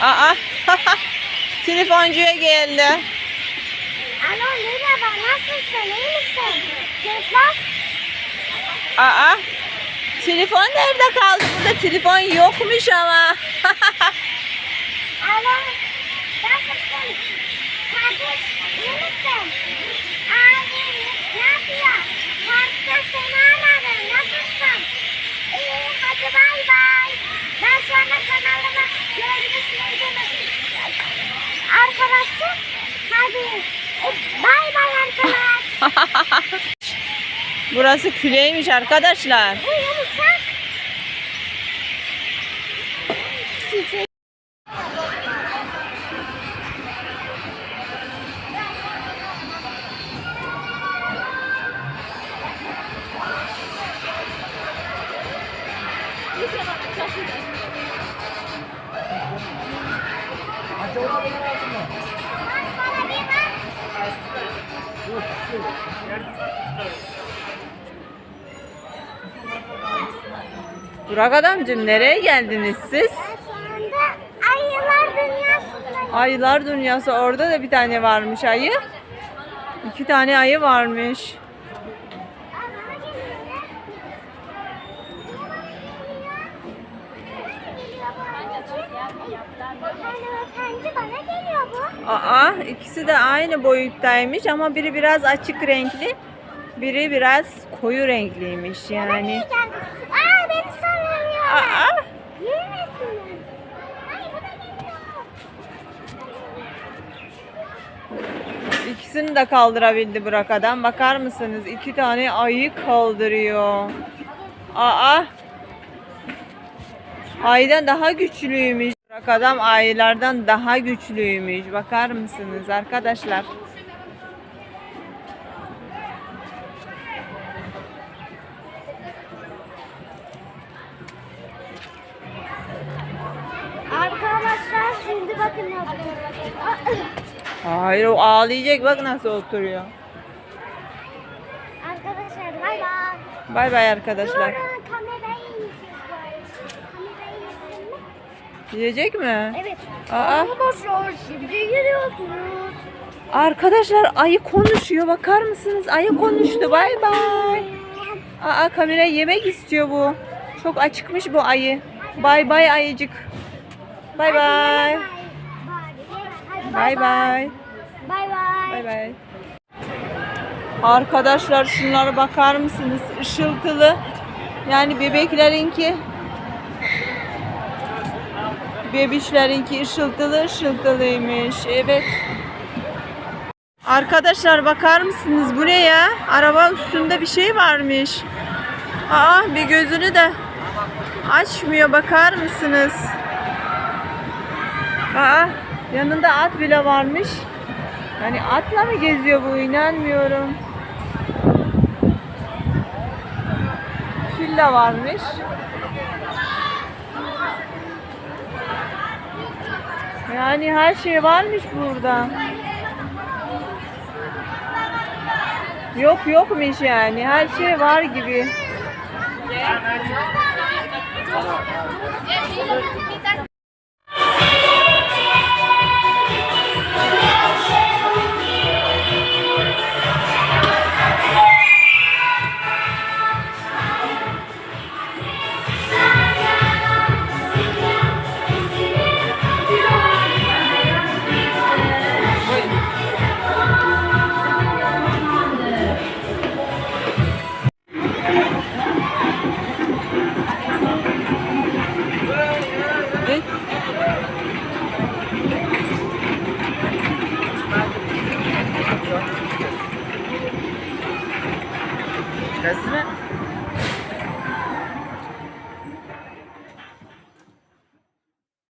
Aa. Telefoncuya geldi. Alo, merhaba, nasılsın, iyi misin? Keyifler? Aa. Telefon nerede kaldı? Burada telefon yokmuş ama. Alo, nasılsın? Kardeş, iyi misin? Seni aradım, nasılsın? İyi, hadi bay bay. Ben sonra kanalıma görüşmeyi demek Arkadaşım, hadi. E, Bay bay arkadaş. Burası küleymiş arkadaşlar. Bu yumuşak. Çiçek. Burak adamcığım nereye geldiniz siz? Ayılar dünyasındayım. Ayılar dünyası orada da bir tane varmış ayı. İki tane ayı varmış. Hanımefendi bana geliyor bu. Aa ikisi de aynı boyuttaymış ama biri biraz açık renkli. Biri biraz koyu renkliymiş yani. Aa beni sarılıyor. Aa Yürümesinler. Ay bu da geliyor. ikisini de kaldırabildi Burak adam. Bakar mısınız? İki tane ayı kaldırıyor. Aa Aydan daha güçlüymüş. Burak adam ayılardan daha güçlüymüş. Bakar mısınız arkadaşlar? Arkadaşlar şimdi bakın. Hayır o ağlayacak bak nasıl oturuyor. Arkadaşlar bay bay. Bay bay arkadaşlar. Yiyecek mi? Evet. Aa. Arkadaşlar şimdi geliyorsunuz. Arkadaşlar ayı konuşuyor bakar mısınız? Ayı konuştu bay bay. Aa kamera yemek istiyor bu. Çok açıkmış bu ayı. Bay bay ayıcık. Bay bay. Bay bay. Bay bay. Bay bay. Arkadaşlar şunlara bakar mısınız? Işıltılı. Yani bebeklerinki bebişlerinki ışıltılı ışıltılıymış. Evet. Arkadaşlar bakar mısınız? Bu ne ya? Araba üstünde bir şey varmış. Aa bir gözünü de açmıyor. Bakar mısınız? Aa yanında at bile varmış. Yani atla mı geziyor bu? İnanmıyorum. Fil de varmış. Yani her şey varmış burada. Yok yokmuş yani. Her şey var gibi. lirası